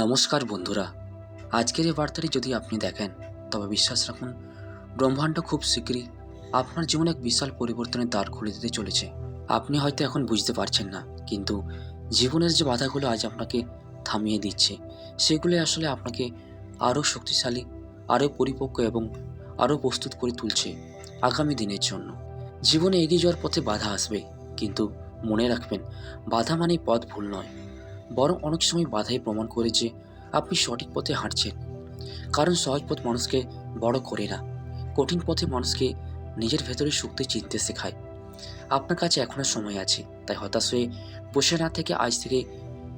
নমস্কার বন্ধুরা। আজকের এই বার্তাটি যদি আপনি দেখেন, তবে বিশ্বাস রাখুন, ব্রহ্মাণ্ড খুব শীঘ্রই আপনার জীবনে এক বিশাল পরিবর্তনের দ্বার খুলে দিতে চলেছে। আপনি হয়তো এখন বুঝতে পারছেন না, কিন্তু জীবনের যে বাধাগুলো আজ আপনাকে থামিয়ে দিচ্ছে সেগুলো আসলে আপনাকে আরও শক্তিশালী, আরও পরিপক্ক এবং আরও প্রস্তুত করে তুলছে আগামী দিনের জন্য। জীবনে এগিয়ে যাওয়ার পথে বাধা আসবে, কিন্তু মনে রাখবেন, বাধা মানেই পথ ভুল নয়। বরং অনেক সময় বাধাই প্রমাণ করে যে আপনি সঠিক পথে হাঁটছেন। কারণ সহজ পথ মানুষকে বড় করে না। কঠিন পথে মানুষকে নিজের ভেতরে শক্তি, চিনতে শেখায়। আপনার কাছে এখনও সময় আছে, তাই হতাশ হয়ে বসে না থেকে আজ থেকে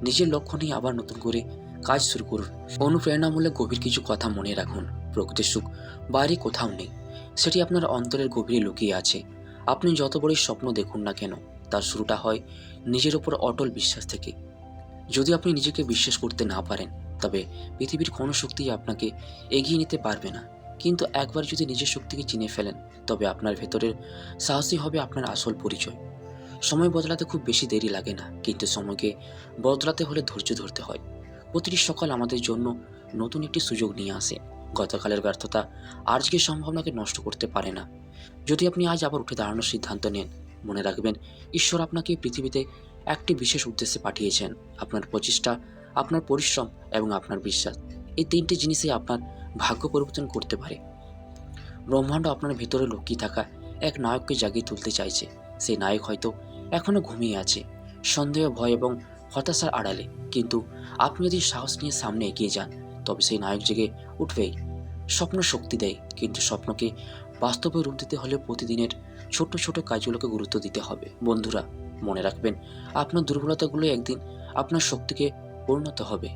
নিজের লক্ষ্য নিয়ে আবার নতুন করে কাজ শুরু করুন। অনুপ্রেরণামূলক গভীর কিছু কথা মনে রাখুন। প্রকৃতির সুখ বাইরে কোথাও নেই। সেটি আপনার অন্তরের গভীরে লুকিয়ে আছে। আপনি যত বড়ই স্বপ্ন দেখুন না কেন, তার শুরুটা হয় নিজের ওপর অটল বিশ্বাস থেকে। যদি আপনি নিজেকে বিশ্বাস করতে না পারেন, তবে পৃথিবীর কোনো শক্তিই আপনাকে এগিয়ে নিতে পারবে না। কিন্তু একবার যদি নিজের শক্তিকে চিনে ফেলেন, তবে আপনার ভেতরের সাহসী হবে আপনার আসল পরিচয়। সময় বদলাতে খুব বেশি দেরি লাগে না, কিন্তু সময়কে বদলাতে হলে ধৈর্য ধরতে হয়। প্রতিটি সকাল আমাদের জন্য নতুন একটি সুযোগ নিয়ে আসে। গতকালের ব্যর্থতা আজকের সম্ভাবনাকে নষ্ট করতে পারে না। যদি আপনি আজ আবার উঠে দাঁড়ানোর সিদ্ধান্ত নেন, মনে রাখবেন, ঈশ্বর আপনাকে পৃথিবীতে একটি বিশেষ উদ্দেশ্যে পাঠিয়েছেন আপনার প্রচেষ্টা, আপনার পরিশ্রম এবং আপনার বিশ্বাস। এই তিনটি জিনিসই আপনার ভাগ্য পরিবর্তন করতে পারে। ব্রহ্মাণ্ড আপনার ভেতরে লুকিয়ে থাকা এক নায়ককে জাগিয়ে তুলতে চাইছে। সেই নায়ক হয়তো এখনও ঘুমিয়ে আছে, সন্দেহ, ভয় এবং হতাশার আড়ালে। কিন্তু আপনি যদি সাহস নিয়ে সামনে এগিয়ে যান, তবে সেই নায়ক জেগে উঠবেই স্বপ্ন শক্তি দেয়, কিন্তু স্বপ্নকে বাস্তবে রূপ দিতে হলে প্রতিদিনের ছোট ছোট কাজগুলোকে গুরুত্ব দিতে হবে। বন্ধুরা মনে রাখবেন, আপনার দুর্বলতাগুলো একদিন আপনার শক্তিকে পরিণত হবে।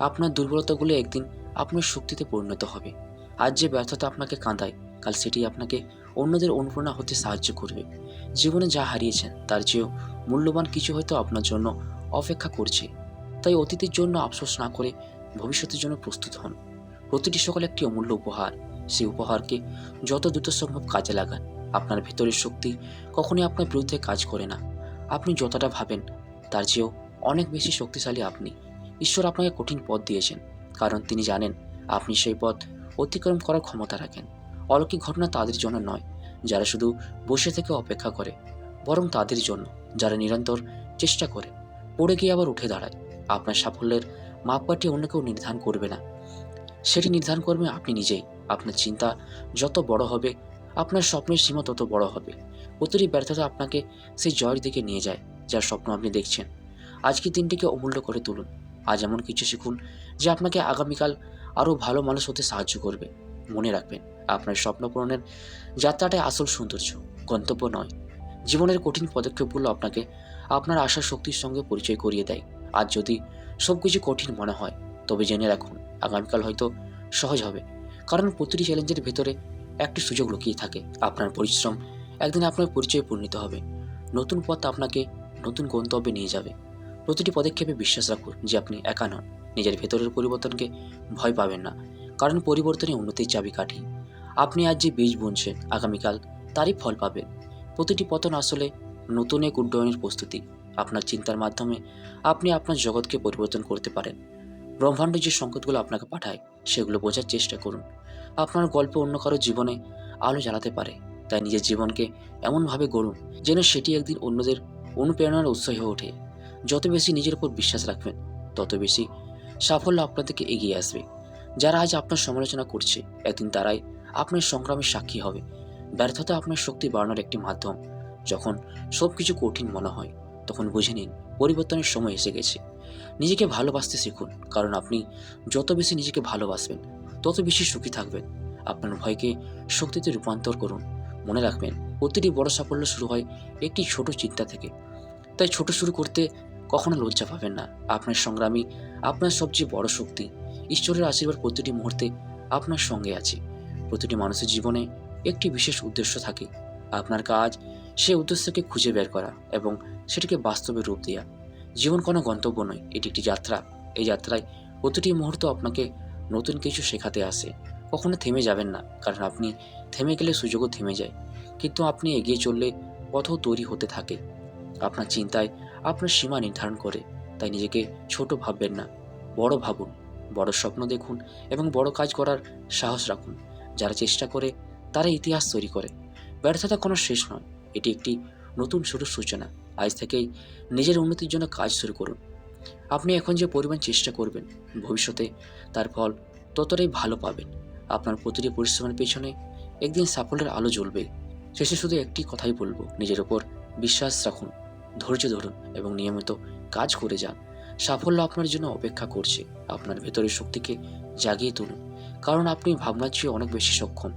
আপনার দুর্বলতাগুলো একদিন আপনার শক্তিতে পরিণত হবে। আজ যে ব্যর্থতা আপনাকে কাঁদায়, কাল সেটি আপনাকে অন্যদের অনুপ্রেরণা হতে সাহায্য করবে। জীবনে যা হারিয়েছেন, তার চেয়েও মূল্যবান কিছু হয়তো আপনার জন্য অপেক্ষা করছে। তাই অতীতের জন্য আফসোস না করে ভবিষ্যতের জন্য প্রস্তুত হন। প্রতিটি সকাল একটি অমূল্য উপহার। সেই উপহারকে যত দ্রুত সম্ভব কাজে লাগান। আপনার ভেতরের শক্তি কখনই আপনার বিরুদ্ধে কাজ করে না। আপনি যতটা ভাবেন, তার চেয়েও অনেক বেশি শক্তিশালী আপনি। ঈশ্বর আপনাকে কঠিন পথ দিয়েছেন, কারণ তিনি জানেন আপনি সেই পথ অতিক্রম করার ক্ষমতা রাখেন। অলৌকিক ঘটনা তাদের জন্য নয়, যারা শুধু বসে থেকে অপেক্ষা করে, বরং তাদের জন্য, যারা নিরন্তর চেষ্টা করে, পড়ে গিয়ে আবার উঠে দাঁড়ায়। আপনার সাফল্যের মাপকাঠি অন্য কেউ নির্ধারণ করবে না। সেটি নির্ধারণ করবে আপনি নিজেই। আপনার চিন্তা যত বড় হবে, আপনার স্বপ্নের সীমা তত বড় হবে। প্রতিটি ব্যর্থতা আপনাকে সেই জয়ের দিকে নিয়ে যায়, যার স্বপ্ন আপনি দেখছেন। আজকের দিনটিকে অমূল্য করে তুলুন। আজ এমন কিছু শিখুন, যে আপনাকে আগামীকাল আরও ভালো মানুষ হতে সাহায্য করবে। মনে রাখবেন, আপনার স্বপ্ন পূরণের যাত্রাটাই আসল সৌন্দর্য, গন্তব্য নয়। জীবনের কঠিন পদক্ষেপগুলো আপনাকে আপনার আশার শক্তির সঙ্গে পরিচয় করিয়ে দেয়। আর যদি সব কিছু কঠিন মনে হয়, তবে জেনে রাখুন, আগামীকাল হয়তো সহজ হবে। কারণ প্রতিটি চ্যালেঞ্জের ভেতরে একটি সুযোগ লুকিয়ে থাকে। আপনার পরিশ্রম একদিন আপনার পরিচয়ে পরিণত হবে। নতুন পথ আপনাকে নতুন গন্তব্যে নিয়ে যাবে। প্রতিটি পদক্ষেপে বিশ্বাস রাখুন যে আপনি একা নন। নিজের ভেতরের পরিবর্তনকে ভয় পাবেন না। কারণ পরিবর্তনে উন্নতির চাবিকাঠি। আপনি আজ যে বীজ বুনছেন, আগামীকাল তারই ফল পাবেন। প্রতিটি পতন আসলে নতুন এক উড্ডয়নের প্রস্তুতি। আপনার চিন্তার মাধ্যমে আপনি আপনার জগৎকে পরিবর্তন করতে পারেন। ব্রহ্মাণ্ড যে সংকটগুলো আপনাকে পাঠায়, সেগুলো বোঝার চেষ্টা করুন। আপনার গল্প অন্য কারও জীবনে আলো জ্বালাতে পারে। তাই নিজের জীবনকে এমনভাবে গড়ুন যেন সেটি একদিন অন্যদের অনুপ্রেরণার উৎস হয়ে ওঠে। যত বেশি নিজের উপর বিশ্বাস রাখবেন, তত বেশি সাফল্য আপনার থেকে এগিয়ে আসবে। যারা আজ আপনার সমালোচনা করছে, একদিন তারাই আপনার সংগ্রামের সাক্ষী হবে। ব্যর্থতা আপনার শক্তি বাড়ানোর একটি মাধ্যম। যখন সব কিছু কঠিন মনে হয়, তখন বুঝে নিন, পরিবর্তনের সময় এসে গেছে। নিজেকে ভালোবাসতে শিখুন, কারণ আপনি যত বেশি নিজেকে ভালোবাসবেন, তত বেশি সুখী থাকবেন। আপনার ভয়কে শক্তিতে রূপান্তর করুন। মনে রাখবেন, প্রতিটি বড় সাফল্য শুরু হয় একটি ছোট চিন্তা থেকে। তাই ছোট শুরু করতে কখনো লজ্জা পাবেন না। আপনার সংগ্রামী, আপনার সবচেয়ে বড় শক্তি, ঈশ্বরের আশীর্বাদ প্রতিটি মুহূর্তে আপনার সঙ্গে আছে। প্রতিটি মানুষের জীবনে একটি বিশেষ উদ্দেশ্য থাকে, আপনার কাজ সেই উদ্দেশ্যকে খুঁজে বের করা এবং সেটিকে বাস্তবে রূপ দেওয়া জীবন কোনো গন্তব্য নয়, এটি একটি যাত্রা। এই যাত্রায় প্রতিটি মুহূর্ত আপনাকে নতুন কিছু শেখাতে আসে। কখনো থেমে যাবেন না, কারণ আপনি থেমে গেলে সুযোগও থেমে যায়। কিন্তু আপনি এগিয়ে চললে পথও তৈরি হতে থাকে। আপনার চিন্তায় আপনার সীমা নির্ধারণ করে। তাই নিজেকে ছোট ভাববেন না। বড় ভাবুন। বড় স্বপ্ন দেখুন এবং বড় কাজ করার সাহস রাখুন। যারা চেষ্টা করে, তারা ইতিহাস তৈরি করে। ব্যর্থতা কোনো শেষ নয়। এটি একটি নতুন শুরুর সূচনা। আজ থেকেই নিজের উন্নতির জন্য কাজ শুরু করুন। আপনি এখন যে পরিমাণ চেষ্টা করবেন, ভবিষ্যতে তার ফল ততটাই ভালো পাবেন। আপনার প্রতিটি পরিশ্রমের পেছনে একদিন সাফল্যের আলো জ্বলবে। শেষে শুধু একটি কথাই বলব, নিজের ওপর বিশ্বাস রাখুন, ধৈর্য ধরুন এবং নিয়মিত কাজ করে যান। সাফল্য আপনার জন্য অপেক্ষা করছে, আপনার ভেতরের শক্তিকে জাগিয়ে তুলুন, কারণ আপনি ভাবনার চেয়ে অনেক বেশি সক্ষম।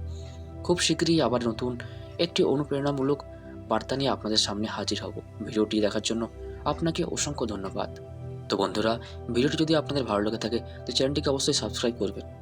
খুব শীঘ্রই আবার নতুন একটি অনুপ্রেরণামূলক বার্তা নিয়ে আপনাদের সামনে হাজির হব। ভিডিওটি দেখার জন্য আপনাকে অসংখ্য ধন্যবাদ। তো বন্ধুরা, ভিডিওটি যদি আপনাদের ভালো লেগে থাকে, তো চ্যানেলটিকে অবশ্যই সাবস্ক্রাইব করবেন।